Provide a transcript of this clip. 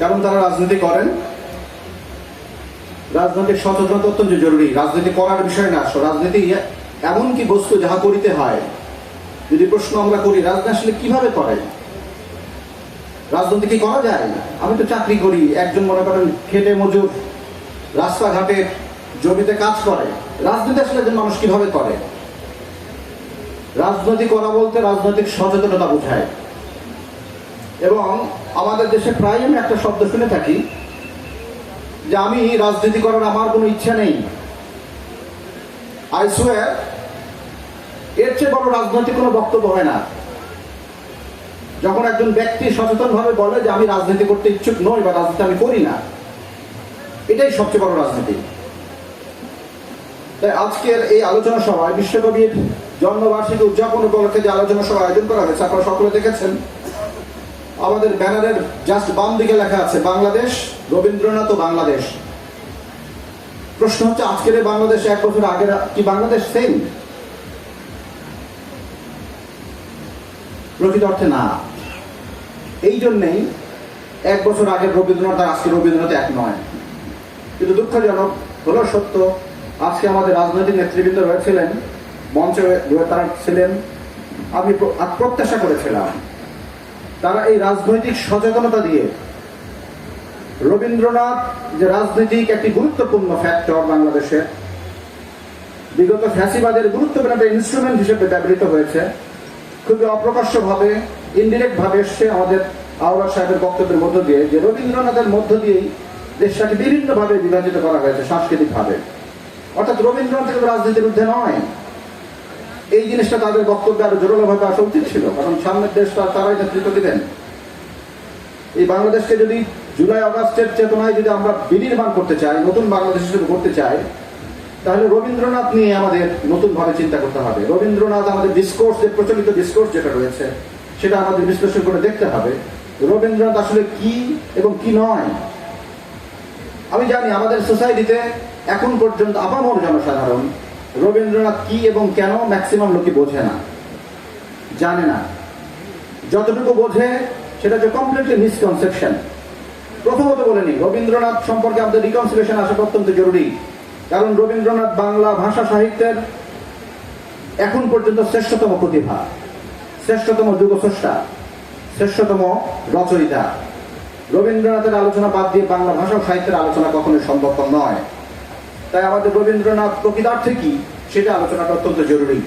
কারণ তারা রাজনীতি করেন। রাজনৈতিক সচেতনতা অত্যন্ত জরুরি। রাজনীতি করার বিষয় না রাজনীতি এমন কি বস্তু যাহা করিতে হয়, যদি প্রশ্ন আমরা করি, রাজনীতি আসলে কীভাবে করে? রাজনীতি কি করা যায়? আমি তো চাকরি করি, একজন মনে করেন খেটে মজুর রাস্তাঘাটে জমিতে কাজ করে। রাজনীতি আসলে একজন মানুষ কীভাবে করে? রাজনীতি করা বলতে রাজনৈতিক সচেতনতা বোঝায়। এবং আমাদের দেশে প্রায় আমি একটা শব্দ শুনে থাকি যে আমি রাজনীতি করার আমার কোনো ইচ্ছা নেই। আই সোয়ার এর চেয়ে বড় রাজনৈতিক কোনো বক্তব্য হয় না। যখন একজন ব্যক্তি সচেতনভাবে বলে যে আমি রাজনীতি করতে ইচ্ছুক নই বা রাজনীতি আমি করি না, এটাই সবচেয়ে বড় রাজনীতি। তাই আজকের এই আলোচনা সভায় বিশ্বকবির জন্মবার্ষিকী উদযাপন উপলক্ষে যে আলোচনা সভা আয়োজন করা হয়েছে, আপনারা সকলে দেখেছেন। আমাদের ব্যানারের জাস্ট বাম দিকে লেখা আছে, বাংলাদেশ, রবীন্দ্রনাথ ও বাংলাদেশ। প্রশ্ন হচ্ছে, আজকের বাংলাদেশ এক বছর আগের, কি বাংলাদেশ সেম প্রকৃত অর্থে না। এই জন্যেই এক বছর আগের রবীন্দ্রনাথ আর আজকে রবীন্দ্রনাথ এক নয়। কিন্তু দুঃখজনক, হলো সত্য, আজকে আমাদের রাজনৈতিক নেতৃবৃন্দ রয়েছিলেন, মঞ্চে তারা ছিলেন, আমি প্রত্যাশা করেছিলাম। তারা এই রাজনৈতিক সচেতনতা দিয়ে রবীন্দ্রনাথ যে রাজনৈতিক একটি গুরুত্বপূর্ণ ফ্যাক্টর বাংলাদেশে, বিগত ফ্যাসিবাদের গুরুত্বপূর্ণ একটা ইনস্ট্রুমেন্ট হিসেবে ব্যবহৃত হয়েছে, খুবই অপ্রকাশ্য ভাবে ইনডিরেক্ট ভাবে এসছে আমাদের আওয়ার সাহেবের বক্তব্যের মধ্য দিয়ে যে রবীন্দ্রনাথের মধ্য দিয়েই দেশটাকে বিভিন্নভাবে বিভাজিত করা হয়েছে সাংস্কৃতিক ভাবে অর্থাৎ রবীন্দ্রনাথ রাজনীতির ঊর্ধ্বে নয়। এই জিনিসটা তাদের বক্তব্যে আরও জোরালোভাবে আসা উচিত ছিল, কারণ সামনের দেশটা তারাই নেতৃত্ব দিবেন। এই বাংলাদেশকে যদি জুলাই অগাস্টের চেতনায় যদি আমরা বিনির্মাণ করতে চাই, নতুন বাংলাদেশ হিসেবে করতে চাই, তাহলে রবীন্দ্রনাথ নিয়ে আমাদের নতুন ভাবে চিন্তা করতে হবে। রবীন্দ্রনাথ আমাদের ডিসকোর্স যে প্রচলিত ডিসকোর্স যেটা রয়েছে, সেটা আমাদের বিশ্লেষণ করে দেখতে হবে। রবীন্দ্রনাথ আসলে কি এবং কি নয়? আমি জানি আমাদের সোসাইটিতে এখন পর্যন্ত আপামর জনসাধারণ রবীন্দ্রনাথ কি এবং কেন ম্যাক্সিমাম লোকে বোঝে না। জানে না। যতটুকু বোঝে, সেটা হচ্ছে কমপ্লিটলি মিসকনসেপশন প্রথমত বলে নিই রবীন্দ্রনাথ সম্পর্কে আমাদের রিকনসিলেশন আসা অত্যন্ত জরুরি। কারণ রবীন্দ্রনাথ বাংলা ভাষা সাহিত্যের এখন পর্যন্ত শ্রেষ্ঠতম প্রতিভা, শ্রেষ্ঠতম যুগস্রষ্টা, শ্রেষ্ঠতম রচয়িতা। রবীন্দ্রনাথের আলোচনা বাদ দিয়ে বাংলা ভাষা সাহিত্যের আলোচনা কখনোই সম্ভবপর নয়। তাই আমাদের রবীন্দ্রনাথ প্রকৃতার্থে কি? সেটা আলোচনাটা অত্যন্ত জরুরি।